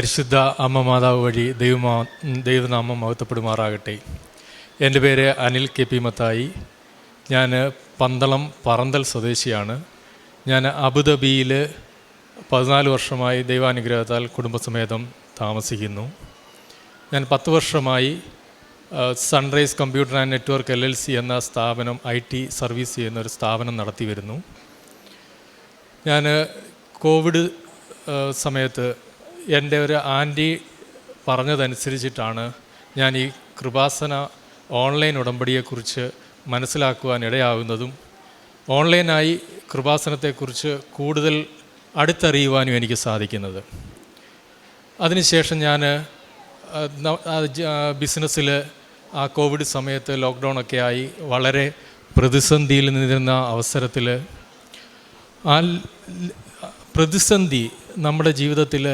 പരിശുദ്ധ അമ്മ മാതാവ് വഴി ദൈവമാ ദൈവനാമം മഹത്വപ്പെടുമാറാകട്ടെ. എന്റെ പേര് അനിൽ കെ പി മത്തായി. ഞാൻ പന്തളം പറന്തൽ സ്വദേശിയാണ്. ഞാൻ അബുദാബിയിൽ പതിനാല് വർഷമായി ദൈവാനുഗ്രഹത്താൽ കുടുംബസമേതം താമസിക്കുന്നു. ഞാൻ പത്ത് വർഷമായി sunrise computer and network L L C എന്ന സ്ഥാപനം ഐ ടി സർവീസ് ചെയ്യുന്ന ഒരു സ്ഥാപനം നടത്തി വരുന്നു ഞാൻ കോവിഡ് സമയത്ത് എന്റെ ഒരു ആന്റി പറഞ്ഞതനുസരിച്ചിട്ടാണ് ഞാൻ ഈ കൃപാസന ഓൺലൈൻ ഉടമ്പടിയെക്കുറിച്ച് മനസ്സിലാക്കുവാൻ ഇടയാവുന്നതും ഓൺലൈനായി കൃപാസനത്തെക്കുറിച്ച് കൂടുതൽ അടുത്തറിയുവാനും എനിക്ക് സാധിക്കുന്നത്. അതിനുശേഷം ഞാൻ ബിസിനസ്സിൽ ആ കോവിഡ് സമയത്ത് ലോക്ക്ഡൗൺ ഒക്കെ ആയി വളരെ പ്രതിസന്ധിയിൽ നിന്നിരുന്ന അവസരത്തിൽ ആ പ്രതിസന്ധി നമ്മുടെ ജീവിതത്തിൽ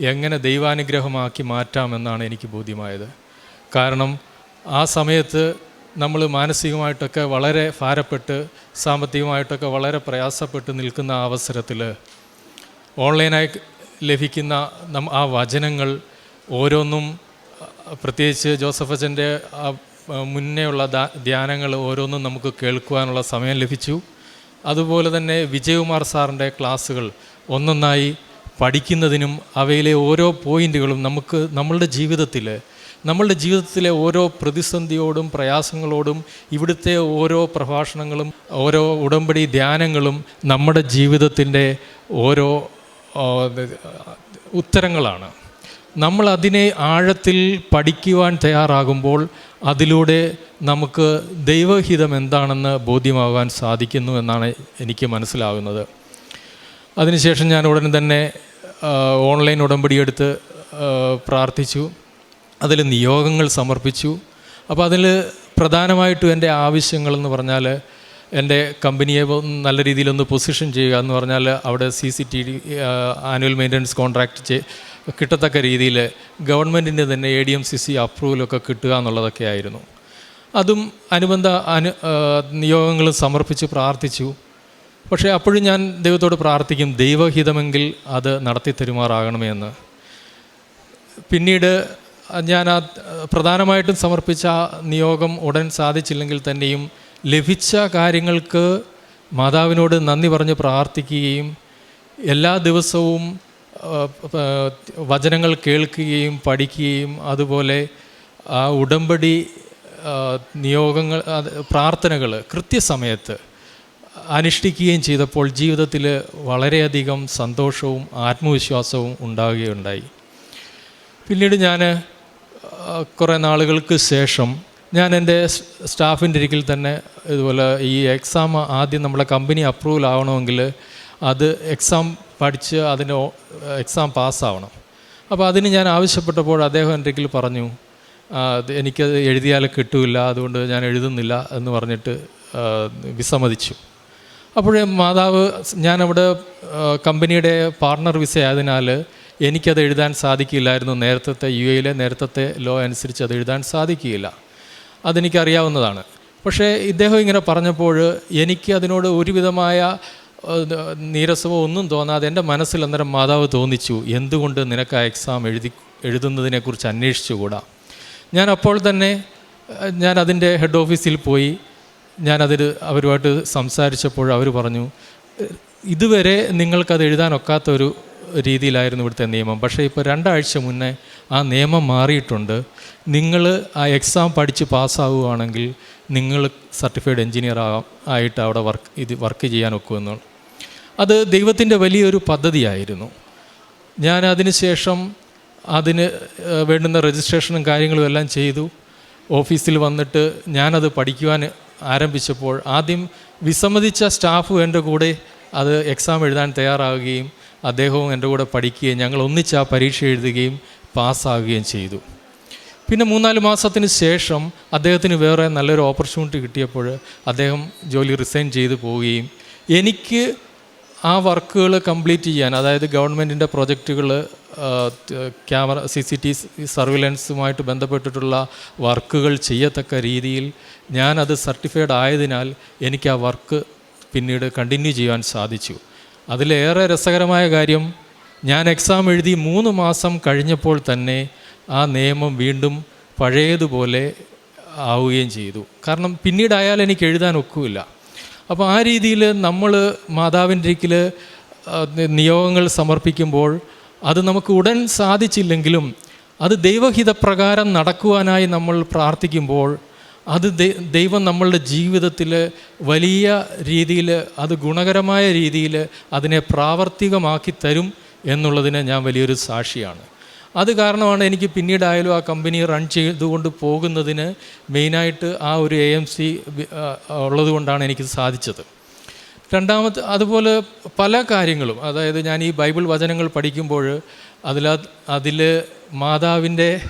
എങ്ങനെ ദൈവാനുഗ്രഹമാക്കി മാറ്റാമെന്നാണ് എനിക്ക് ബോധ്യമായത്. കാരണം ആ സമയത്ത് നമ്മൾ മാനസികമായിട്ടൊക്കെ വളരെ ഭാരപ്പെട്ട് സാമ്പത്തികമായിട്ടൊക്കെ വളരെ പ്രയാസപ്പെട്ട് നിൽക്കുന്ന അവസരത്തിൽ ഓൺലൈനായി ലഭിക്കുന്ന ആ വചനങ്ങൾ ഓരോന്നും പ്രത്യേകിച്ച് ജോസഫ് അച്ഛന്റെ മുന്നേയുള്ള ധ്യാനങ്ങൾ ഓരോന്നും നമുക്ക് കേൾക്കുവാനുള്ള സമയം ലഭിച്ചു. അതുപോലെ തന്നെ വിജയകുമാർ സാറിന്റെ ക്ലാസ്സുകൾ ഒന്നൊന്നായി പഠിക്കുന്നതിനും അവയിലെ ഓരോ പോയിന്റുകളും നമുക്ക് നമ്മളുടെ ജീവിതത്തിൽ നമ്മളുടെ ജീവിതത്തിലെ ഓരോ പ്രതിസന്ധിയോടും പ്രയാസങ്ങളോടും ഇവിടുത്തെ ഓരോ പ്രഭാഷണങ്ങളും ഓരോ ഉടമ്പടി ധ്യാനങ്ങളും നമ്മുടെ ജീവിതത്തിന്റെ ഓരോ ഉത്തരങ്ങളാണ്. നമ്മൾ അതിനെ ആഴത്തിൽ പഠിക്കുവാൻ തയ്യാറാകുമ്പോൾ അതിലൂടെ നമുക്ക് ദൈവഹിതം എന്താണെന്ന് ബോധ്യമാകാൻ സാധിക്കുന്നു എന്നാണ് എനിക്ക് മനസ്സിലാകുന്നത്. അതിനുശേഷം ഞാൻ ഉടൻ തന്നെ ഓൺലൈൻ ഉടമ്പടിയെടുത്ത് എടുത്ത് പ്രാർത്ഥിച്ചു. അതിൽ നിയോഗങ്ങൾ സമർപ്പിച്ചു. അപ്പോൾ അതിൽ പ്രധാനമായിട്ടും എന്റെ ആവശ്യങ്ങളെന്ന് പറഞ്ഞാൽ എന്റെ കമ്പനിയെ നല്ല രീതിയിലൊന്ന് പൊസിഷൻ ചെയ്യുക എന്ന് പറഞ്ഞാൽ അവിടെ C C T V annual maintenance contract കിട്ടത്തക്ക രീതിയിൽ ഗവൺമെന്റിന്റെ തന്നെ A D M C C അപ്രൂവലൊക്കെ കിട്ടുക എന്നുള്ളതൊക്കെ ആയിരുന്നു. അതും അനുബന്ധ അനു നിയോഗങ്ങൾ സമർപ്പിച്ച് പ്രാർത്ഥിച്ചു. പക്ഷേ അപ്പോഴും ഞാൻ ദൈവത്തോട് പ്രാർത്ഥിക്കും ദൈവഹിതമെങ്കിൽ അത് നടത്തി തരുമാറാകണമേ എന്ന്. പിന്നീട് ഞാൻ ആ പ്രധാനമായിട്ടും സമർപ്പിച്ച നിയോഗം ഉടൻ സാധിച്ചില്ലെങ്കിൽ തന്നെയും ലഭിച്ച കാര്യങ്ങൾക്ക് മാതാവിനോട് നന്ദി പറഞ്ഞ് പ്രാർത്ഥിക്കുകയും എല്ലാ ദിവസവും വചനങ്ങൾ കേൾക്കുകയും പഠിക്കുകയും അതുപോലെ ആ ഉടമ്പടി നിയോഗങ്ങൾ പ്രാർത്ഥനകൾ കൃത്യസമയത്ത് അനുഷ്ഠിക്കുകയും ചെയ്തപ്പോൾ ജീവിതത്തിൽ വളരെയധികം സന്തോഷവും ആത്മവിശ്വാസവും ഉണ്ടാകുകയുണ്ടായി. പിന്നീട് ഞാൻ കുറേ നാളുകൾക്ക് ശേഷം ഞാൻ എന്റെ സ്റ്റാഫിന്റെ ഇരിക്കൽ തന്നെ ഇതുപോലെ ഈ എക്സാം ആദ്യം നമ്മളെ കമ്പനി അപ്രൂവൽ ആവണമെങ്കിൽ അത് എക്സാം പഠിച്ച് അതിന് എക്സാം പാസ്സാവണം. അപ്പോൾ അതിന് ഞാൻ ആവശ്യപ്പെട്ടപ്പോൾ അദ്ദേഹം എന്റെ ഇരിക്കൽ പറഞ്ഞു "ആ, അത് എനിക്കത് എഴുതിയാൽ കിട്ടില്ല അതുകൊണ്ട് ഞാൻ എഴുതുന്നില്ല എന്ന് പറഞ്ഞിട്ട് വിസമ്മതിച്ചു. അപ്പോഴേ മാതാവ് ഞാനവിടെ കമ്പനിയുടെ പാർട്ണർ വിസ ആയതിനാൽ എനിക്കത് എഴുതാൻ സാധിക്കില്ലായിരുന്നു. നേരത്തെ യു എയിലെ നേരത്തെ ലോ അനുസരിച്ച് അത് എഴുതാൻ സാധിക്കുകയില്ല അതെനിക്കറിയാവുന്നതാണ്. പക്ഷേ ഇദ്ദേഹം ഇങ്ങനെ പറഞ്ഞപ്പോൾ എനിക്ക് അതിനോട് ഒരുവിധമായ നീരസമോ ഒന്നും തോന്നാതെ എന്റെ മനസ്സിൽ അന്നേരം മാതാവ് തോന്നിച്ചു. എന്തുകൊണ്ട് നിനക്ക് ആ എക്സാം എഴുതി എഴുതുന്നതിനെക്കുറിച്ച് അന്വേഷിച്ചുകൂടാ? ഞാൻ അപ്പോൾ തന്നെ ഞാൻ അതിന്റെ ഹെഡ് ഓഫീസിൽ പോയി. ഞാനതിൽ അവരുമായിട്ട് സംസാരിച്ചപ്പോൾ അവർ പറഞ്ഞു "ഏഹ്, ഇതുവരെ നിങ്ങൾക്കത് എഴുതാനൊക്കാത്ത ഒരു രീതിയിലായിരുന്നു ഇവിടുത്തെ നിയമം. പക്ഷേ ഇപ്പോൾ രണ്ടാഴ്ച മുന്നേ ആ നിയമം മാറിയിട്ടുണ്ട്. നിങ്ങൾ ആ എക്സാം പഠിച്ച് പാസ്സാവുകയാണെങ്കിൽ നിങ്ങൾ സർട്ടിഫൈഡ് എഞ്ചിനീയർ ആകാം ആയിട്ട് അവിടെ വർക്ക് ഇത് വർക്ക് ചെയ്യാൻ ഒക്കുമെന്ന് അത് ദൈവത്തിന്റെ വലിയൊരു പദ്ധതിയായിരുന്നു. ഞാൻ അതിന് ശേഷം അതിന് വേണ്ടുന്ന രജിസ്ട്രേഷനും കാര്യങ്ങളും എല്ലാം ചെയ്തു. ഓഫീസിൽ വന്നിട്ട് ഞാനത് പഠിക്കുവാൻ ആരംഭിച്ചപ്പോൾ ആദ്യം വിസമ്മതിച്ച സ്റ്റാഫും എന്റെ കൂടെ അത് എക്സാം എഴുതാൻ തയ്യാറാവുകയും അദ്ദേഹവും എന്റെ കൂടെ പഠിക്കുകയും ഞങ്ങൾ ഒന്നിച്ച് ആ പരീക്ഷ എഴുതുകയും പാസ്സാകുകയും ചെയ്തു. പിന്നെ മൂന്നാൽ മാസത്തിന് ശേഷം അദ്ദേഹത്തിന് വേറെ നല്ലൊരു ഓപ്പർച്യൂണിറ്റി കിട്ടിയപ്പോൾ അദ്ദേഹം ജോലി റിസൈൻ ചെയ്തു പോവുകയും എനിക്ക് ആ വർക്കുകൾ കംപ്ലീറ്റ് ചെയ്യാൻ അതായത് ഗവൺമെന്റിന്റെ പ്രൊജക്റ്റുകൾ ക്യാമറ സി സി ടി സർവിലൻസുമായിട്ട് ബന്ധപ്പെട്ടിട്ടുള്ള വർക്കുകൾ ചെയ്യത്തക്ക രീതിയിൽ ഞാനത് സർട്ടിഫൈഡ് ആയതിനാൽ എനിക്ക് ആ വർക്ക് പിന്നീട് കണ്ടിന്യൂ ചെയ്യാൻ സാധിച്ചു. അതിലേറെ രസകരമായ കാര്യം ഞാൻ എക്സാം എഴുതി മൂന്ന് മാസം കഴിഞ്ഞപ്പോൾ തന്നെ ആ നിയമം വീണ്ടും പഴയതുപോലെ ആവുകയും ചെയ്തു. കാരണം പിന്നീടായാൽ എനിക്ക് എഴുതാൻ ഒക്കുമില്ല അപ്പോൾ ആ രീതിയിൽ നമ്മൾ മാതാവിന്റെ ഇരിക്കൽ നിയോഗങ്ങൾ സമർപ്പിക്കുമ്പോൾ അത് നമുക്ക് ഉടൻ സാധിച്ചില്ലെങ്കിലും അത് ദൈവഹിതപ്രകാരം നടക്കുവാനായി നമ്മൾ പ്രാർത്ഥിക്കുമ്പോൾ അത് ദൈവം നമ്മളുടെ ജീവിതത്തിൽ വലിയ രീതിയിൽ അത് ഗുണകരമായ രീതിയിൽ അതിനെ പ്രാവർത്തികമാക്കി തരും എന്നുള്ളതിന് ഞാൻ വലിയൊരു സാക്ഷിയാണ്. അത് കാരണമാണ് എനിക്ക് പിന്നീടായാലും ആ കമ്പനി റൺ ചെയ്തുകൊണ്ട് പോകുന്നതിന് മെയിനായിട്ട് ആ ഒരു എ എം സി ഉള്ളതുകൊണ്ടാണ് എനിക്ക് സാധിച്ചത്. രണ്ടാമത്തെ അതുപോലെ പല കാര്യങ്ങളും അതായത് ഞാൻ ഈ ബൈബിൾ വചനങ്ങൾ പഠിക്കുമ്പോൾ അതിൽ അതിൽ മാതാവിന്റെ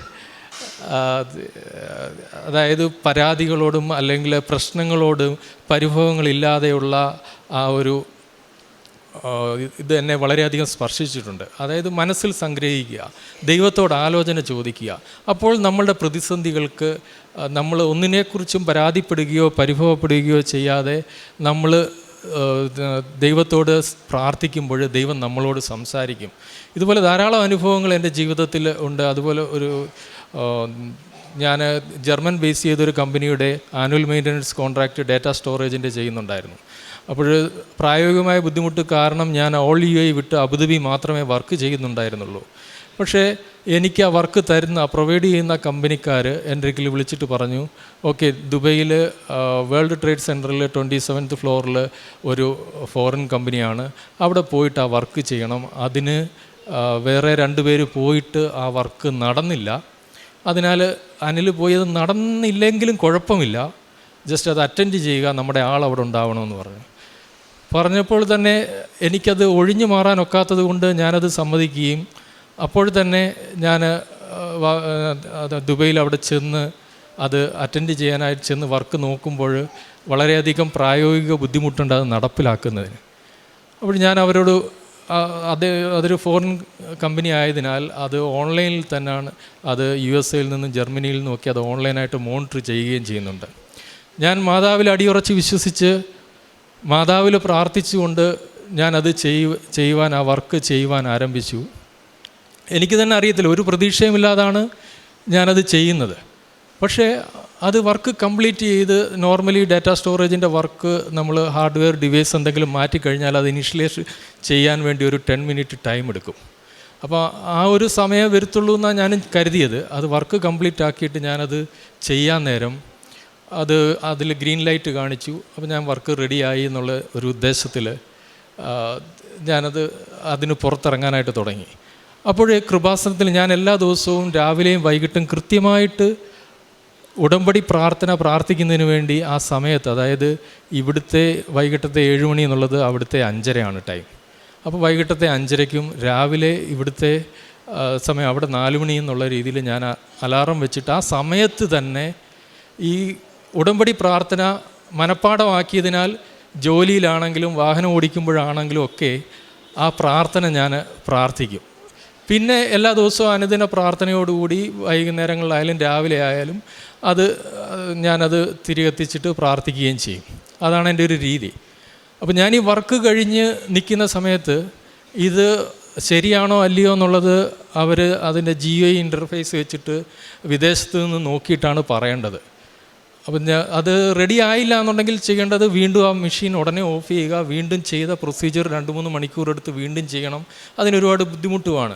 അതായത് പരാതികളോടും അല്ലെങ്കിൽ പ്രശ്നങ്ങളോടും പരിഭവങ്ങളില്ലാതെയുള്ള ആ ഒരു ഇത് എന്നെ വളരെയധികം സ്പർശിച്ചിട്ടുണ്ട്. അതായത് മനസ്സിൽ സംഗ്രഹിക്കുക ദൈവത്തോട് ആലോചന ചോദിക്കുക. അപ്പോൾ നമ്മളുടെ പ്രതിസന്ധികൾക്ക് നമ്മൾ ഒന്നിനെക്കുറിച്ചും പരാതിപ്പെടുകയോ പരിഭവപ്പെടുകയോ ചെയ്യാതെ നമ്മൾ ദൈവത്തോട് പ്രാർത്ഥിക്കുമ്പോൾ ദൈവം നമ്മളോട് സംസാരിക്കും. ഇതുപോലെ ധാരാളം അനുഭവങ്ങൾ എന്റെ ജീവിതത്തിൽ ഉണ്ട്. അതുപോലെ ഒരു ഞാൻ ജർമ്മൻ ബേസ് ചെയ്തൊരു കമ്പനിയുടെ ആനുവൽ മെയിന്റനൻസ് കോൺട്രാക്റ്റ് ഡാറ്റ സ്റ്റോറേജിന്റെ ചെയ്യുന്നുണ്ടായിരുന്നു. അപ്പോൾ പ്രായോഗികമായ ബുദ്ധിമുട്ട് കാരണം ഞാൻ ഓൾ യു ഐ വിട്ട് അബുദാബി മാത്രമേ വർക്ക് ചെയ്യുന്നുണ്ടായിരുന്നുള്ളൂ. പക്ഷേ എനിക്ക് ആ വർക്ക് തരുന്ന പ്രൊവൈഡ് ചെയ്യുന്ന കമ്പനിക്കാർ എന്റെ അടുക്കൽ വിളിച്ചിട്ട് പറഞ്ഞു ഓക്കെ ദുബൈയിൽ വേൾഡ് ട്രേഡ് സെന്ററിൽ ട്വന്റി സെവൻത്ത് ഫ്ലോറിൽ ഒരു ഫോറിൻ കമ്പനിയാണ്. അവിടെ പോയിട്ട് ആ വർക്ക് ചെയ്യണം. അതിന് വേറെ രണ്ട് പേര് പോയിട്ട് ആ വർക്ക് നടന്നില്ല. അതിനാൽ അനിൽ പോയത് നടന്നില്ലെങ്കിലും കുഴപ്പമില്ല. ജസ്റ്റ് അത് അറ്റൻഡ് ചെയ്യുക നമ്മുടെ ആൾ അവിടെ ഉണ്ടാവണമെന്ന് പറഞ്ഞു. പറഞ്ഞപ്പോൾ തന്നെ എനിക്കത് ഒഴിഞ്ഞു മാറാൻ ഒക്കാത്തത് കൊണ്ട് ഞാനത് സമ്മതിക്കുകയും അപ്പോൾ തന്നെ ഞാൻ ദുബൈയിൽ അവിടെ ചെന്ന് അത് അറ്റൻഡ് ചെയ്യാനായിട്ട് ചെന്ന് വർക്ക് നോക്കുമ്പോൾ വളരെയധികം പ്രായോഗിക ബുദ്ധിമുട്ടുണ്ട് അത് നടപ്പിലാക്കുന്നതിന്. അപ്പോൾ ഞാൻ അവരോട് അത് അതൊരു ഫോറിൻ കമ്പനി ആയതിനാൽ അത് ഓൺലൈനിൽ തന്നെയാണ് അത് യു എസ് എയിൽ നിന്നും ജർമ്മനിയിൽ നിന്നും ഒക്കെ അത് ഓൺലൈനായിട്ട് മോണിറ്റർ ചെയ്യുകയും ചെയ്യുന്നുണ്ട്. ഞാൻ മാതാവിൽ അടിയുറച്ച് വിശ്വസിച്ച് മാതാവിൽ പ്രാർത്ഥിച്ചുകൊണ്ട് ഞാനത് ചെയ്യ ചെയ്യുവാൻ ആ വർക്ക് ചെയ്യുവാൻ ആരംഭിച്ചു. എനിക്ക് തന്നെ അറിയത്തില്ല ഒരു പ്രതീക്ഷയുമില്ലാതാണ് ഞാനത് ചെയ്യുന്നത്. പക്ഷേ അത് വർക്ക് കംപ്ലീറ്റ് ചെയ്ത് നോർമലി ഡാറ്റ സ്റ്റോറേജിന്റെ വർക്ക് നമ്മൾ ഹാർഡ്വെയർ ഡിവൈസ് എന്തെങ്കിലും മാറ്റിക്കഴിഞ്ഞാൽ അത് ഇനിഷ്യലൈസ് ചെയ്യാൻ വേണ്ടി ഒരു ടെൻ മിനിറ്റ് ടൈം എടുക്കും. അപ്പോൾ ആ ഒരു സമയം വരുത്തുള്ളൂ എന്നാണ് ഞാൻ കരുതിയത്. അത് വർക്ക് കംപ്ലീറ്റ് ആക്കിയിട്ട് ഞാനത് ചെയ്യാൻ നേരം അത് അതിൽ ഗ്രീൻ ലൈറ്റ് കാണിച്ചു. അപ്പോൾ ഞാൻ വർക്ക് റെഡിയായി എന്നുള്ള ഒരു ഉദ്ദേശത്തിൽ ഞാനത് അതിന് പുറത്തിറങ്ങാനായിട്ട് തുടങ്ങി. അപ്പോഴേ കൃപാസനത്തിൽ ഞാൻ എല്ലാ ദിവസവും രാവിലെയും വൈകിട്ടും കൃത്യമായിട്ട് ഉടമ്പടി പ്രാർത്ഥന പ്രാർത്ഥിക്കുന്നതിന് വേണ്ടി ആ സമയത്ത് അതായത് ഇവിടുത്തെ വൈകിട്ടത്തെ ഏഴ് മണി എന്നുള്ളത് അവിടുത്തെ അഞ്ചരയാണ് ടൈം. അപ്പോൾ വൈകിട്ടത്തെ അഞ്ചരയ്ക്കും രാവിലെ ഇവിടുത്തെ സമയം അവിടെ നാല് മണി എന്നുള്ള രീതിയിൽ ഞാൻ അലാറം വെച്ചിട്ട് ആ സമയത്ത് തന്നെ ഈ ഉടമ്പടി പ്രാർത്ഥന മനഃപ്പാടമാക്കിയതിനാൽ ജോലിയിലാണെങ്കിലും വാഹനം ഓടിക്കുമ്പോഴാണെങ്കിലും ഒക്കെ ആ പ്രാർത്ഥന ഞാൻ പ്രാർത്ഥിക്കും. പിന്നെ എല്ലാ ദിവസവും അനുദിന പ്രാർത്ഥനയോടുകൂടി വൈകുന്നേരങ്ങളിലായാലും രാവിലെ ആയാലും അത് ഞാനത് തിരികെത്തിച്ചിട്ട് പ്രാർത്ഥിക്കുകയും ചെയ്യും. അതാണ് എന്റെ ഒരു രീതി. അപ്പോൾ ഞാൻ ഈ വർക്ക് കഴിഞ്ഞ് നിൽക്കുന്ന സമയത്ത് ഇത് ശരിയാണോ അല്ലയോ എന്നുള്ളത് അവർ അതിന്റെ ജിയോ ഇന്റർഫേസ് വെച്ചിട്ട് വിദേശത്ത് നിന്ന് നോക്കിയിട്ടാണ് പറയേണ്ടത്. അപ്പം അത് റെഡി ആയില്ല എന്നുണ്ടെങ്കിൽ ചെയ്യേണ്ടത് വീണ്ടും ആ മെഷീൻ ഉടനെ ഓഫ് ചെയ്യുക വീണ്ടും ചെയ്ത പ്രൊസീജിയർ രണ്ട് മൂന്ന് മണിക്കൂർ എടുത്ത് വീണ്ടും ചെയ്യണം. അതിനൊരുപാട് ബുദ്ധിമുട്ടുമാണ്.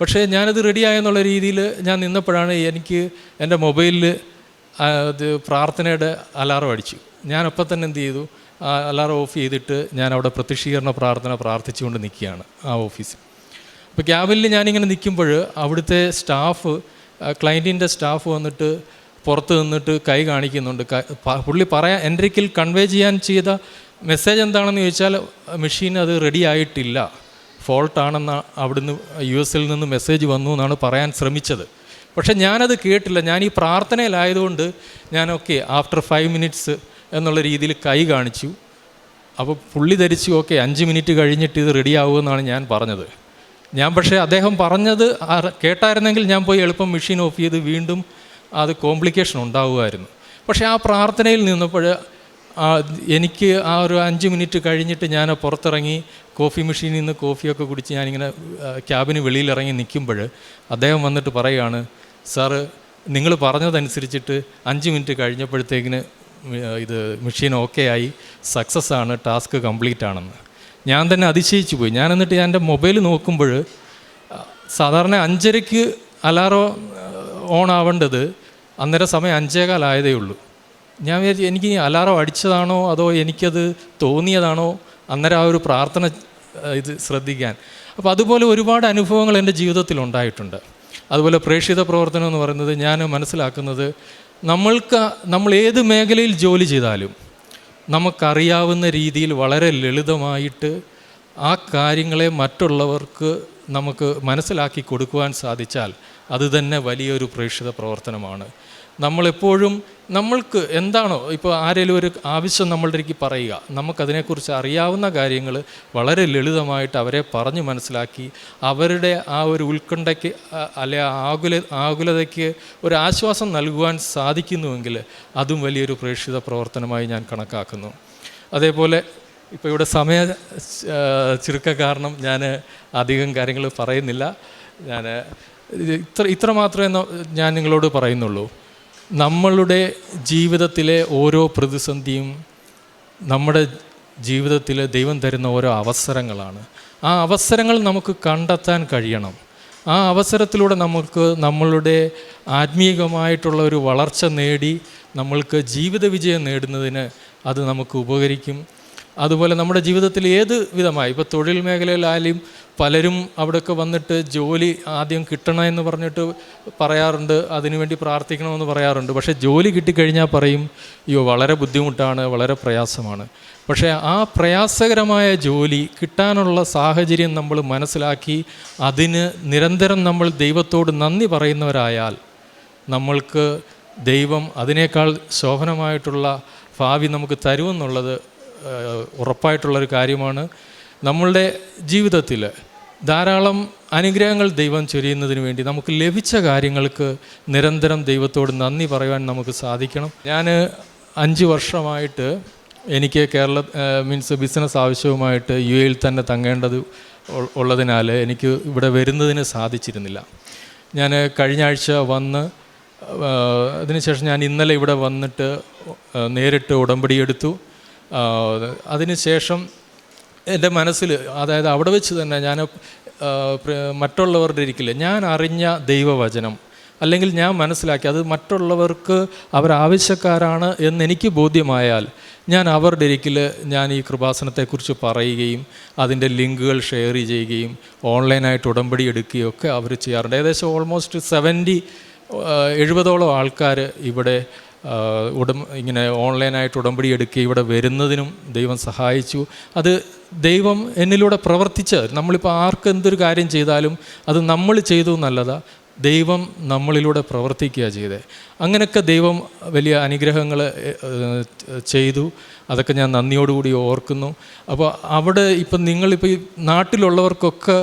പക്ഷേ ഞാനത് റെഡി ആയെന്നുള്ള രീതിയിൽ ഞാൻ നിന്നപ്പോഴാണ് എനിക്ക് എന്റെ മൊബൈലിൽ അത് പ്രാർത്ഥനയുടെ അലാറം അടിച്ചു. ഞാൻ അപ്പം തന്നെ എന്ത് ചെയ്തു? ആ അലാറം ഓഫ് ചെയ്തിട്ട് ഞാൻ അവിടെ പ്രത്യക്ഷീകരണ പ്രാർത്ഥന പ്രാർത്ഥിച്ചുകൊണ്ട് നിൽക്കുകയാണ് ആ ഓഫീസിൽ. അപ്പോൾ ക്യാബിനിൽ ഞാനിങ്ങനെ നിൽക്കുമ്പോൾ അവിടുത്തെ സ്റ്റാഫ് ക്ലയന്റിന്റെ സ്റ്റാഫ് വന്നിട്ട് പുറത്ത് നിന്നിട്ട് കൈ കാണിക്കുന്നുണ്ട്. പുള്ളി പറയാൻ എന്റെക്കിൽ കൺവേ ചെയ്യാൻ ചെയ്ത മെസ്സേജ് എന്താണെന്ന് ചോദിച്ചാൽ മെഷീൻ അത് റെഡി ആയിട്ടില്ല. ഫോൾട്ടാണെന്ന് അവിടുന്ന് യു എസിൽ നിന്ന് മെസ്സേജ് വന്നു എന്നാണ് പറയാൻ ശ്രമിച്ചത്. പക്ഷേ ഞാനത് കേട്ടില്ല. ഞാൻ ഈ പ്രാർത്ഥനയിലായതുകൊണ്ട് ഞാൻ ഓക്കെ ആഫ്റ്റർ ഫൈവ് മിനിറ്റ്സ് എന്നുള്ള രീതിയിൽ കൈ കാണിച്ചു. അപ്പോൾ പുള്ളി ധരിച്ചു ഓക്കെ അഞ്ച് മിനിറ്റ് കഴിഞ്ഞിട്ട് ഇത് റെഡി ആവുമെന്നാണ് ഞാൻ പറഞ്ഞത്. ഞാൻ പക്ഷേ അദ്ദേഹം പറഞ്ഞത് കേട്ടായിരുന്നെങ്കിൽ ഞാൻ പോയി എളുപ്പം മെഷീൻ ഓഫ് ചെയ്ത് വീണ്ടും അത് കോംപ്ലിക്കേഷൻ ഉണ്ടാവുമായിരുന്നു. പക്ഷേ ആ പ്രാർത്ഥനയിൽ നിന്നപ്പോൾ എനിക്ക് ആ ഒരു അഞ്ച് മിനിറ്റ് കഴിഞ്ഞിട്ട് ഞാൻ പുറത്തിറങ്ങി കോഫി മെഷീനിൽ നിന്ന് കോഫിയൊക്കെ കുടിച്ച് ഞാനിങ്ങനെ ക്യാബിന് വെളിയിലിറങ്ങി നിൽക്കുമ്പോൾ അദ്ദേഹം വന്നിട്ട് പറയുകയാണ് സാറ് നിങ്ങൾ പറഞ്ഞതനുസരിച്ചിട്ട് അഞ്ച് മിനിറ്റ് കഴിഞ്ഞപ്പോഴത്തേക്കിന് ഇത് മെഷീൻ ഓക്കെ ആയി സക്സസ് ആണ് ടാസ്ക് കംപ്ലീറ്റ് ആണെന്ന്. ഞാൻ തന്നെ അതിശയിച്ചു പോയി. ഞാൻ എന്നിട്ട് ഞാൻ എന്റെ മൊബൈൽ നോക്കുമ്പോൾ സാധാരണ അഞ്ചരയ്ക്ക് അലാറോ ഓൺ ആവേണ്ടത് അന്നേരം സമയം അഞ്ചേകാലായതേ ഉള്ളൂ. ഞാൻ വിചാരിച്ചു എനിക്ക് അലാറം അടിച്ചതാണോ അതോ എനിക്കത് തോന്നിയതാണോ? അന്നേരം ആ ഒരു പ്രാർത്ഥന ഇത് ശ്രദ്ധിക്കാൻ. അപ്പോൾ അതുപോലെ ഒരുപാട് അനുഭവങ്ങൾ എന്റെ ജീവിതത്തിൽ ഉണ്ടായിട്ടുണ്ട്. അതുപോലെ പ്രേക്ഷിത പ്രവർത്തനം എന്ന് പറയുന്നത് ഞാൻ മനസ്സിലാക്കുന്നത് നമ്മൾക്ക് നമ്മൾ ഏത് മേഖലയിൽ ജോലി ചെയ്താലും നമുക്കറിയാവുന്ന രീതിയിൽ വളരെ ലളിതമായിട്ട് ആ കാര്യങ്ങളെ മറ്റുള്ളവർക്ക് നമുക്ക് മനസ്സിലാക്കി കൊടുക്കുവാൻ സാധിച്ചാൽ അത് തന്നെ വലിയൊരു പ്രേക്ഷിത പ്രവർത്തനമാണ്. നമ്മളെപ്പോഴും നമ്മൾക്ക് എന്താണോ ഇപ്പോൾ ആരെങ്കിലും ഒരു ആവശ്യം നമ്മളുടെ അടുക്കി പറയുക നമുക്കതിനെക്കുറിച്ച് അറിയാവുന്ന കാര്യങ്ങൾ വളരെ ലളിതമായിട്ട് അവരെ പറഞ്ഞു മനസ്സിലാക്കി അവരുടെ ആ ഒരു ഉത്കണ്ഠയ്ക്ക് അല്ലെ ആകുല ആകുലതയ്ക്ക് ഒരു ആശ്വാസം നൽകുവാൻ സാധിക്കുന്നുവെങ്കിൽ അതും വലിയൊരു പ്രേക്ഷിത പ്രവർത്തനമായി ഞാൻ കണക്കാക്കുന്നു. അതേപോലെ ഇപ്പോൾ ഇവിടെ സമയ ചുരുക്ക കാരണം ഞാൻ അധികം കാര്യങ്ങൾ പറയുന്നില്ല. ഞാൻ ഇത്ര ഇത്ര മാത്രമേ ഞാൻ നിങ്ങളോട് പറയുന്നുള്ളൂ. നമ്മളുടെ ജീവിതത്തിലെ ഓരോ പ്രതിസന്ധിയും നമ്മുടെ ജീവിതത്തിൽ ദൈവം തരുന്ന ഓരോ അവസരങ്ങളാണ്. ആ അവസരങ്ങൾ നമുക്ക് കണ്ടെത്താൻ കഴിയണം. ആ അവസരത്തിലൂടെ നമുക്ക് നമ്മളുടെ ആത്മീയമായിട്ടുള്ള ഒരു വളർച്ച നേടി നമ്മൾക്ക് ജീവിത വിജയം നേടുന്നതിന് അത് നമുക്ക് ഉപകരിക്കും. അതുപോലെ നമ്മുടെ ജീവിതത്തിൽ ഏത് വിധമായി? ഇപ്പോൾ തൊഴിൽ മേഖലയിലായാലും പലരും അവിടെയൊക്കെ വന്നിട്ട് ജോലി ആദ്യം കിട്ടണമെന്ന് പറഞ്ഞിട്ട് പറയാറുണ്ട് അതിനുവേണ്ടി പ്രാർത്ഥിക്കണമെന്ന് പറയാറുണ്ട്. പക്ഷേ ജോലി കിട്ടിക്കഴിഞ്ഞാൽ പറയും അയ്യോ വളരെ ബുദ്ധിമുട്ടാണ് വളരെ പ്രയാസമാണ്. പക്ഷേ ആ പ്രയാസകരമായ ജോലി കിട്ടാനുള്ള സാഹചര്യം നമ്മൾ മനസ്സിലാക്കി അതിന് നിരന്തരം നമ്മൾ ദൈവത്തോട് നന്ദി പറയുന്നവരായാൽ നമ്മൾക്ക് ദൈവം അതിനേക്കാൾ ശോഭനമായിട്ടുള്ള ഭാവി നമുക്ക് തരുമെന്നുള്ളത് ഉറപ്പായിട്ടുള്ളൊരു കാര്യമാണ്. നമ്മളുടെ ജീവിതത്തിൽ ധാരാളം അനുഗ്രഹങ്ങൾ ദൈവം ചൊരിയുന്നതിന് വേണ്ടി നമുക്ക് ലഭിച്ച കാര്യങ്ങൾക്ക് നിരന്തരം ദൈവത്തോട് നന്ദി പറയുവാൻ നമുക്ക് സാധിക്കണം. ഞാൻ അഞ്ച് വർഷമായിട്ട് എനിക്ക് കേരള മീൻസ് ബിസിനസ് ആവശ്യവുമായിട്ട് യു എയിൽ തന്നെ തങ്ങേണ്ടത് ഉള്ളതിനാൽ എനിക്ക് ഇവിടെ വരുന്നതിന് സാധിച്ചിരുന്നില്ല. ഞാൻ കഴിഞ്ഞ ആഴ്ച വന്ന് അതിനുശേഷം ഞാൻ ഇന്നലെ ഇവിടെ വന്നിട്ട് നേരിട്ട് ഉടമ്പടി എടുത്തു. ആ, അതിനുശേഷം എന്റെ മനസ്സിൽ അതായത് അവിടെ വെച്ച് തന്നെ ഞാൻ മറ്റുള്ളവരുടെ ഇരിക്കില്ല ഞാൻ അറിഞ്ഞ ദൈവവചനം അല്ലെങ്കിൽ ഞാൻ മനസ്സിലാക്കി അത് മറ്റുള്ളവർക്ക് അവരാവശ്യക്കാരാണ് എന്നെനിക്ക് ബോധ്യമായാൽ ഞാൻ അവരുടെ ഇരിക്കൽ ഞാൻ ഈ കൃപാസനത്തെക്കുറിച്ച് പറയുകയും അതിന്റെ ലിങ്കുകൾ ഷെയർ ചെയ്യുകയും ഓൺലൈനായിട്ട് ഉടമ്പടി എടുക്കുകയും ഒക്കെ അവർ ചെയ്യാറുണ്ട്. ഏകദേശം ഓൾമോസ്റ്റ് സെവന്റി എഴുപതോളം ആൾക്കാർ ഇവിടെ ആ, ഉടം ഇങ്ങനെ ഓൺലൈനായിട്ട് ഉടമ്പടി എടുക്കുക ഇവിടെ വരുന്നതിനും ദൈവം സഹായിച്ചു. അത് ദൈവം എന്നിലൂടെ പ്രവർത്തിച്ച് നമ്മളിപ്പോൾ ആർക്ക് എന്തൊരു കാര്യം ചെയ്താലും അത് നമ്മൾ ചെയ്തു നല്ലതാ. ദൈവം നമ്മളിലൂടെ പ്രവർത്തിക്കുക ചെയ്തേ. അങ്ങനെയൊക്കെ ദൈവം വലിയ അനുഗ്രഹങ്ങൾ ചെയ്തു. അതൊക്കെ ഞാൻ നന്ദിയോടുകൂടി ഓർക്കുന്നു. അപ്പോൾ അവിടെ ഇപ്പം നിങ്ങളിപ്പോൾ ഈ നാട്ടിലുള്ളവർക്കൊക്കെ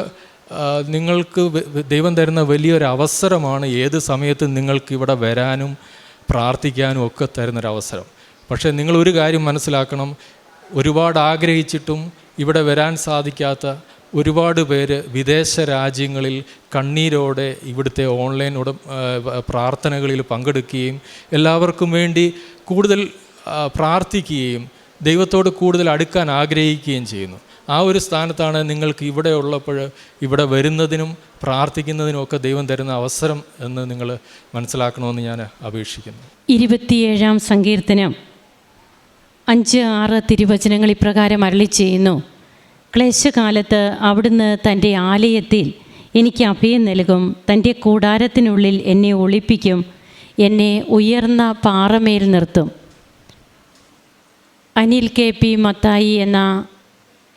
നിങ്ങൾക്ക് ദൈവം തരുന്ന വലിയൊരു അവസരമാണ് ഏത് സമയത്തും നിങ്ങൾക്ക് ഇവിടെ വരാനും പ്രാർത്ഥിക്കാനും ഒക്കെ തരുന്നൊരവസരം. പക്ഷേ നിങ്ങൾ ഒരു കാര്യം മനസ്സിലാക്കണം. ഒരുപാട് ആഗ്രഹിച്ചിട്ടും ഇവിടെ വരാൻ സാധിക്കാത്ത ഒരുപാട് പേര് വിദേശ രാജ്യങ്ങളിൽ കണ്ണീരോടെ ഇവിടുത്തെ ഓൺലൈൻ ഉട പ്രാർത്ഥനകളിൽ പങ്കെടുക്കുകയും എല്ലാവർക്കും വേണ്ടി കൂടുതൽ പ്രാർത്ഥിക്കുകയും ദൈവത്തോട് കൂടുതൽ അടുക്കാൻ ആഗ്രഹിക്കുകയും ചെയ്യുന്നു. ആ ഒരു സ്ഥാനത്താണ് നിങ്ങൾക്ക് ഇവിടെ ഉള്ളപ്പോൾ ഇവിടെ വരുന്നതിനും പ്രാർത്ഥിക്കുന്നതിനും ഒക്കെ ദൈവം തരുന്ന അവസരം എന്ന് നിങ്ങൾ മനസ്സിലാക്കണമെന്ന് ഞാൻ അപേക്ഷിക്കുന്നു. ഇരുപത്തിയേഴാം സങ്കീർത്തനം അഞ്ച് ആറ് തിരുവചനങ്ങൾ ഇപ്രകാരം അരളി ചെയ്യുന്നു. ക്ലേശകാലത്ത് അവിടുന്ന് തന്റെ ആലയത്തിൽ എനിക്ക് അഭയം നൽകും. തന്റെ കൂടാരത്തിനുള്ളിൽ എന്നെ ഒളിപ്പിക്കും. എന്നെ ഉയർന്ന പാറമേൽ നിർത്തും. അനിൽ കെ പി മത്തായി എന്ന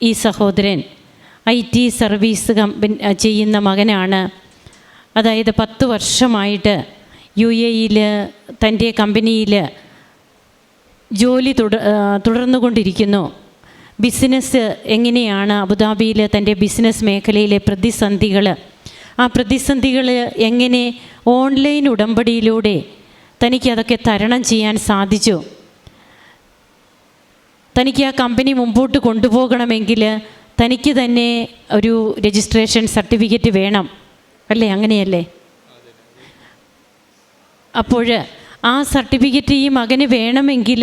ഈ സഹോദരൻ ഐ ടി സർവീസ് കമ്പനി ചെയ്യുന്ന മകനാണ്. അതായത് പത്ത് വർഷമായിട്ട് യു എയിൽ തന്റെ കമ്പനിയിൽ ജോലി തുട തുടർന്നുകൊണ്ടിരിക്കുന്നു. ബിസിനസ് എങ്ങനെയാണ് അബുദാബിയിൽ തന്റെ ബിസിനസ് മേഖലയിലെ പ്രതിസന്ധികൾ ആ പ്രതിസന്ധികൾ എങ്ങനെ ഓൺലൈൻ ഉടമ്പടിയിലൂടെ തനിക്കതൊക്കെ തരണം ചെയ്യാൻ സാധിച്ചു? തനിക്ക് ആ കമ്പനി മുമ്പോട്ട് കൊണ്ടുപോകണമെങ്കിൽ തനിക്ക് തന്നെ ഒരു രജിസ്ട്രേഷൻ സർട്ടിഫിക്കറ്റ് വേണം. അല്ലേ? അങ്ങനെയല്ലേ? അപ്പോൾ ആ സർട്ടിഫിക്കറ്റ് ഈ മകന് വേണമെങ്കിൽ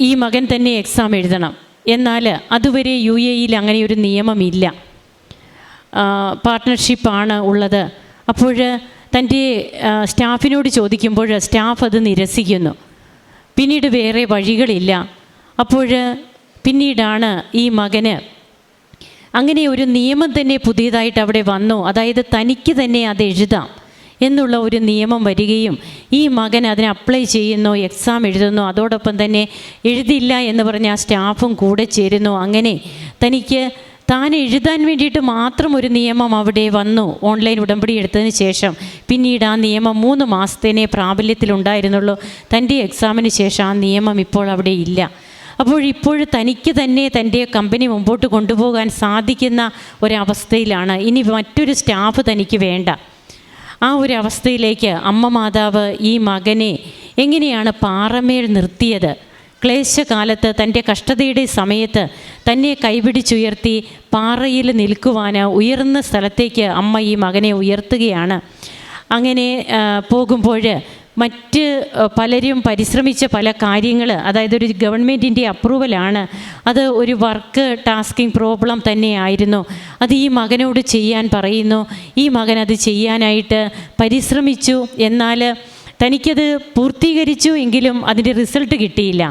ഈ മകൻ തന്നെ എക്സാം എഴുതണം. എന്നാൽ അതുവരെ യു അങ്ങനെ ഒരു നിയമമില്ല. പാർട്ട്ണർഷിപ്പാണ് ഉള്ളത്. അപ്പോൾ തന്റെ സ്റ്റാഫിനോട് ചോദിക്കുമ്പോൾ സ്റ്റാഫ് അത് നിരസിക്കുന്നു. പിന്നീട് വേറെ വഴികളില്ല. അപ്പോൾ പിന്നീടാണ് ഈ മകന് അങ്ങനെ ഒരു നിയമം തന്നെ പുതിയതായിട്ട് അവിടെ വന്നു. അതായത് തനിക്ക് തന്നെ അത് എഴുതാം എന്നുള്ള ഒരു നിയമം വരികയും ഈ മകൻ അതിനെ അപ്ലൈ ചെയ്യുന്നു എക്സാം എഴുതുന്നു. അതോടൊപ്പം തന്നെ എഴുതില്ല എന്ന് പറഞ്ഞ് ആ സ്റ്റാഫും കൂടെ ചേരുന്നു. അങ്ങനെ തനിക്ക് താൻ എഴുതാൻ വേണ്ടിയിട്ട് മാത്രം ഒരു നിയമം അവിടെ വന്നു. ഓൺലൈൻ ഉടമ്പടി എടുത്തതിന് ശേഷം പിന്നീട് ആ നിയമം മൂന്ന് മാസത്തേനെ പ്രാബല്യത്തിലുണ്ടായിരുന്നുള്ളൂ തന്റെ എക്സാമിന് ശേഷം ആ നിയമം ഇപ്പോൾ അവിടെ ഇല്ല. അപ്പോൾ ഇപ്പോൾ തനിക്ക് തന്നെ തന്റെ കമ്പനി മുമ്പോട്ട് കൊണ്ടുപോകാൻ സാധിക്കുന്ന ഒരവസ്ഥയിലാണ്. ഇനി മറ്റൊരു സ്റ്റാഫ് തനിക്ക് വേണ്ട. ആ ഒരു അവസ്ഥയിലേക്ക് അമ്മ മാതാവ് ഈ മകനെ എങ്ങനെയാണ് പാറമേൽ നിർത്തിയത്? ക്ലേശകാലത്ത് തന്റെ കഷ്ടതയുടെ സമയത്ത് തന്നെ കൈപിടിച്ചുയർത്തി പാറയിൽ നിൽക്കുവാൻ ഉയർന്ന സ്ഥലത്തേക്ക് അമ്മ ഈ മകനെ ഉയർത്തുകയാണ്. അങ്ങനെ പോകുമ്പോൾ മറ്റ് പലരും പരിശ്രമിച്ച പല കാര്യങ്ങൾ അതായത് ഒരു ഗവൺമെന്റിന്റെ അപ്രൂവലാണ്. അത് ഒരു വർക്ക് ടാസ്കിങ് പ്രോബ്ലം തന്നെയായിരുന്നു. അത് ഈ മകനോട് ചെയ്യാൻ പറയുന്നു. ഈ മകൻ അത് ചെയ്യാനായിട്ട് പരിശ്രമിച്ചു. എന്നാൽ തനിക്കത് പൂർത്തീകരിച്ചു എങ്കിലും അതിന്റെ റിസൾട്ട് കിട്ടിയില്ല.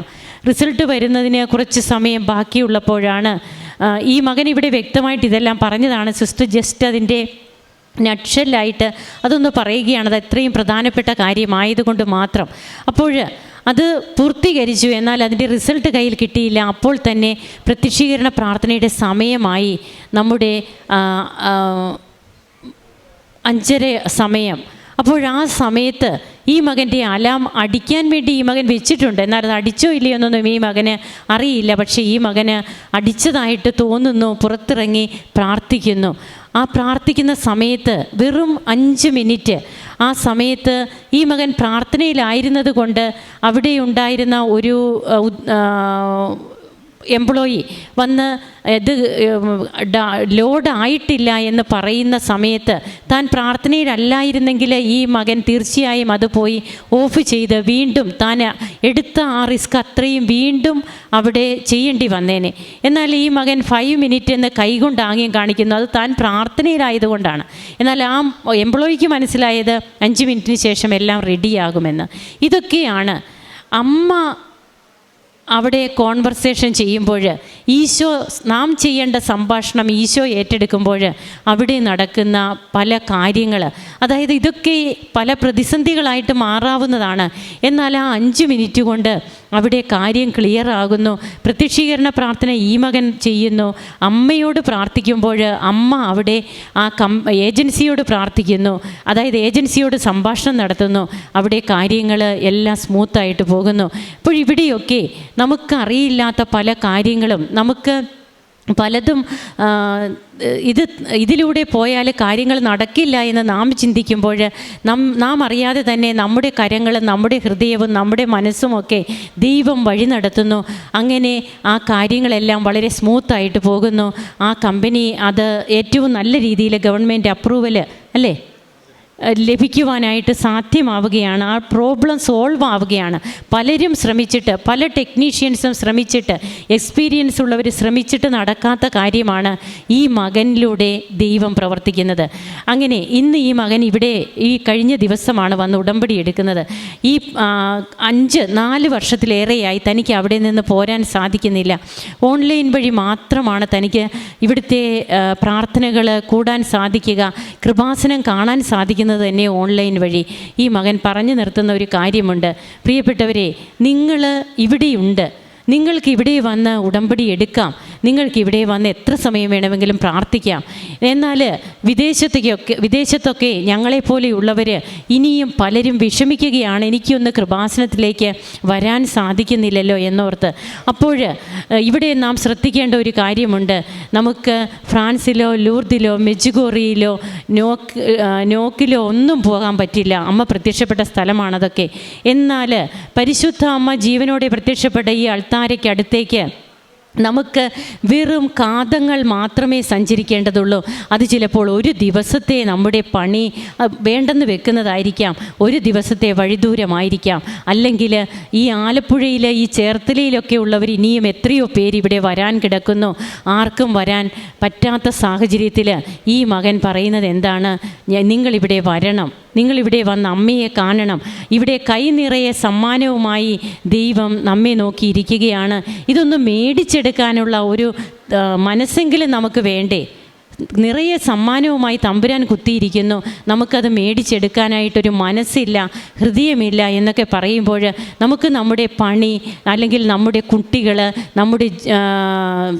റിസൾട്ട് വരുന്നതിന് കുറച്ച് സമയം ബാക്കിയുള്ളപ്പോഴാണ് ഈ മകൻ ഇവിടെ വ്യക്തമായിട്ട് ഇതെല്ലാം പറഞ്ഞതാണ്. സിസ്റ്റർ ജസ്റ്റ് അതിന്റെ നക്ഷലായിട്ട് അതൊന്ന് പറയുകയാണ്. അത് എത്രയും പ്രധാനപ്പെട്ട കാര്യമായതുകൊണ്ട് മാത്രം. അപ്പോൾ അത് പൂർത്തീകരിച്ചു. എന്നാൽ അതിന്റെ റിസൾട്ട് കയ്യിൽ കിട്ടിയില്ല. അപ്പോൾ തന്നെ പ്രത്യക്ഷീകരണ പ്രാർത്ഥനയുടെ സമയമായി നമ്മുടെ അഞ്ചര സമയം. അപ്പോൾ ആ സമയത്ത് ഈ മകന്റെ അലാം അടിക്കാൻ വേണ്ടി ഈ മകൻ വെച്ചിട്ടുണ്ട്. എന്നാൽ അത് അടിച്ചോ ഇല്ലയോ എന്നൊന്നും ഈ മകന് അറിയില്ല. പക്ഷേ ഈ മകന് അടിച്ചതായിട്ട് തോന്നുന്നു. പുറത്തിറങ്ങി പ്രാർത്ഥിക്കുന്നു. ആ പ്രാർത്ഥിക്കുന്ന സമയത്ത് വെറും അഞ്ച് മിനിറ്റ് ആ സമയത്ത് ഈ മകൻ പ്രാർത്ഥനയിലായിരുന്നത് കൊണ്ട് അവിടെ ഉണ്ടായിരുന്ന ഒരു എംപ്ലോയി വന്ന് ഇത് ലോഡ് ആയിട്ടില്ല എന്ന് പറയുന്ന സമയത്ത് താൻ പ്രാർത്ഥനയിലല്ലായിരുന്നെങ്കിൽ ഈ മകൻ തീർച്ചയായും അത് പോയി ഓഫ് ചെയ്ത് വീണ്ടും താൻ എടുത്ത ആ റിസ്ക് അത്രയും വീണ്ടും അവിടെ ചെയ്യേണ്ടി വന്നേനെ. എന്നാൽ ഈ മകൻ ഫൈവ് മിനിറ്റ് എന്ന് കൈകൊണ്ട് ആംഗ്യം കാണിക്കുന്നു. അത് താൻ പ്രാർത്ഥനയിലായതുകൊണ്ടാണ്. എന്നാൽ ആ എംപ്ലോയിക്ക് മനസ്സിലായത് അഞ്ച് മിനിറ്റിന് ശേഷം എല്ലാം റെഡിയാകുമെന്ന് ഇതൊക്കെയാണ് അമ്മ അവിടെ കോൺവെർസേഷൻ ചെയ്യുമ്പോൾ ഈശോ നാം ചെയ്യേണ്ട സംഭാഷണം ഈശോ ഏറ്റെടുക്കുമ്പോൾ അവിടെ നടക്കുന്ന പല കാര്യങ്ങൾ അതായത് ഇതൊക്കെ പല പ്രതിസന്ധികളായിട്ട് മാറാവുന്നതാണ്. എന്നാൽ ആ അഞ്ച് മിനിറ്റ് കൊണ്ട് അവിടെ കാര്യം ക്ലിയർ ആകുന്നു. പ്രത്യക്ഷീകരണ പ്രാർത്ഥന ഈ മകൻ ചെയ്യുന്നു. അമ്മയോട് പ്രാർത്ഥിക്കുമ്പോൾ അമ്മ അവിടെ ആ കം ഏജൻസിയോട് പ്രാർത്ഥിക്കുന്നു. അതായത് ഏജൻസിയോട് സംഭാഷണം നടത്തുന്നു. അവിടെ കാര്യങ്ങൾ എല്ലാം സ്മൂത്തായിട്ട് പോകുന്നു. അപ്പോൾ ഇവിടെയൊക്കെ നമുക്കറിയില്ലാത്ത പല കാര്യങ്ങളും നമുക്ക് പലതും ഇത് ഇതിലൂടെ പോയാൽ കാര്യങ്ങൾ നടക്കില്ല എന്ന് നാം ചിന്തിക്കുമ്പോൾ നാം നാം അറിയാതെ തന്നെ നമ്മുടെ കരങ്ങളും നമ്മുടെ ഹൃദയവും നമ്മുടെ മനസ്സുമൊക്കെ ദൈവം വഴി നടത്തുന്നു. അങ്ങനെ ആ കാര്യങ്ങളെല്ലാം വളരെ സ്മൂത്തായിട്ട് പോകുന്നു. ആ കമ്പനി അത് ഏറ്റവും നല്ല രീതിയിൽ ഗവൺമെന്റ് അപ്രൂവൽ അല്ലേ? ലഭിക്കുവാനായിട്ട് സാധ്യമാവുകയാണ്. ആ പ്രോബ്ലം സോൾവ് ആവുകയാണ്. പലരും ശ്രമിച്ചിട്ട് പല ടെക്നീഷ്യൻസും ശ്രമിച്ചിട്ട് എക്സ്പീരിയൻസ് ഉള്ളവർ ശ്രമിച്ചിട്ട് നടക്കാത്ത കാര്യമാണ് ഈ മകനിലൂടെ ദൈവം പ്രവർത്തിക്കുന്നത്. അങ്ങനെ ഇന്ന് ഈ മകൻ ഇവിടെ ഈ കഴിഞ്ഞ ദിവസമാണ് വന്ന് ഉടമ്പടി എടുക്കുന്നത്. ഈ അഞ്ച് നാല് വർഷത്തിലേറെയായി തനിക്ക് അവിടെ നിന്ന് പോരാൻ സാധിക്കുന്നില്ല. ഓൺലൈൻ വഴി മാത്രമാണ് തനിക്ക് ഇവിടുത്തെ പ്രാർത്ഥനകൾ കൂടാൻ സാധിക്കുക കൃപാസനം കാണാൻ സാധിക്കുന്നത് തന്നെ ഓൺലൈൻ വഴി ഈ മകൻ പറഞ്ഞു നിർത്തുന്ന ഒരു കാര്യമുണ്ട്. പ്രിയപ്പെട്ടവരെ നിങ്ങൾ ഇവിടെയുണ്ട്. നിങ്ങൾക്ക് ഇവിടെ വന്ന് ഉടമ്പടി എടുക്കാം. നിങ്ങൾക്ക് ഇവിടെ വന്ന് എത്ര സമയം വേണമെങ്കിലും പ്രാർത്ഥിക്കാം. എന്നാൽ വിദേശത്തേക്കൊക്കെ വിദേശത്തൊക്കെ ഞങ്ങളെപ്പോലെയുള്ളവർ ഇനിയും പലരും വിഷമിക്കുകയാണ്. എനിക്കൊന്ന് കൃപാസനത്തിലേക്ക് വരാൻ സാധിക്കുന്നില്ലല്ലോ എന്നോർത്ത്. അപ്പോൾ ഇവിടെ നാം ശ്രദ്ധിക്കേണ്ട ഒരു കാര്യമുണ്ട്. നമുക്ക് ഫ്രാൻസിലോ ലൂർദിലോ മെജുഗോറിയിലോ നോക്ക് നോക്കിലോ ഒന്നും പോകാൻ പറ്റില്ല. അമ്മ പ്രത്യക്ഷപ്പെട്ട സ്ഥലമാണതൊക്കെ. എന്നാൽ പരിശുദ്ധ അമ്മ ജീവനോടെ പ്രത്യക്ഷപ്പെട്ട ഈ അൾത്താരയ്ക്ക് അടുത്തേക്ക് നമുക്ക് വെറും കാതങ്ങൾ മാത്രമേ സഞ്ചരിക്കേണ്ടതുള്ളൂ. അത് ചിലപ്പോൾ ഒരു ദിവസത്തെ നമ്മുടെ പണി വേണ്ടെന്ന് വെക്കുന്നതായിരിക്കാം. ഒരു ദിവസത്തെ വഴിദൂരമായിരിക്കാം. അല്ലെങ്കിൽ ഈ ആലപ്പുഴയിൽ ഈ ചേർത്തലയിലൊക്കെ ഉള്ളവർ ഇനിയും എത്രയോ പേര് ഇവിടെ വരാൻ കിടക്കുന്നു. ആർക്കും വരാൻ പറ്റാത്ത സാഹചര്യത്തിൽ ഈ മകൻ പറയുന്നത് എന്താണ്? "ഞ- നിങ്ങളിവിടെ വരണം. നിങ്ങളിവിടെ വന്ന് അമ്മയെ കാണണം. ഇവിടെ കൈ നിറയെ സമ്മാനവുമായി ദൈവം നമ്മെ നോക്കിയിരിക്കുകയാണ്. ഇതൊന്ന് മേടിച്ചെടുക്കാനുള്ള ഒരു മനസ്സെങ്കിലും നമുക്ക് വേണ്ടേ? നിറയെ സമ്മാനവുമായി തമ്പുരാൻ കുത്തിയിരിക്കുന്നു. നമുക്കത് മേടിച്ചെടുക്കാനായിട്ടൊരു മനസ്സില്ല ഹൃദയമില്ല എന്നൊക്കെ പറയുമ്പോൾ നമുക്ക് നമ്മുടെ പണി അല്ലെങ്കിൽ നമ്മുടെ കുട്ടികൾ നമ്മുടെ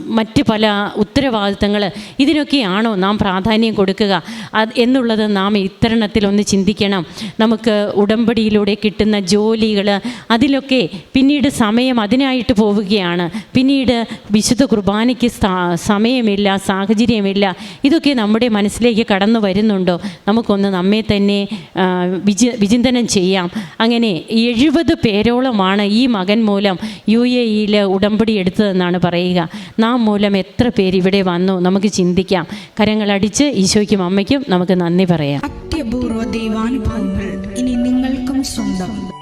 മറ്റ് പല ഉത്തരവാദിത്തങ്ങൾ ഇതിനൊക്കെയാണോ നാം പ്രാധാന്യം കൊടുക്കുക? അത് എന്നുള്ളത് നാം ഇത്തരണത്തിൽ ഒന്ന് ചിന്തിക്കണം. നമുക്ക് ഉടമ്പടിയിലൂടെ കിട്ടുന്ന ജോലികൾ അതിലൊക്കെ പിന്നീട് സമയം അതിനായിട്ട് പോവുകയാണ്. പിന്നീട് വിശുദ്ധ കുർബാനയ്ക്ക് സമയമില്ല സാഹചര്യമില്ല. ഇതൊക്കെ നമ്മുടെ മനസ്സിലേക്ക് കടന്നു വരുന്നുണ്ടോ? നമുക്കൊന്ന് നമ്മെ തന്നെ വിചി വിചിന്തനം ചെയ്യാം. അങ്ങനെ എഴുപത് പേരോളമാണ് ഈ മകൻ മൂലം യു എ ഇയിൽ ഉടമ്പടി എടുത്തതെന്നാണ് പറയുക. നാം മൂലം എത്ര പേര് ഇവിടെ വന്നു? നമുക്ക് ചിന്തിക്കാം. കരങ്ങളടിച്ച് ഈശോയ്ക്കും അമ്മയ്ക്കും നമുക്ക് നന്ദി പറയാം. അത്യപൂർവ ദൈവാനുഭവങ്ങൾ ഇനി നിങ്ങൾക്കും സ്വന്തം.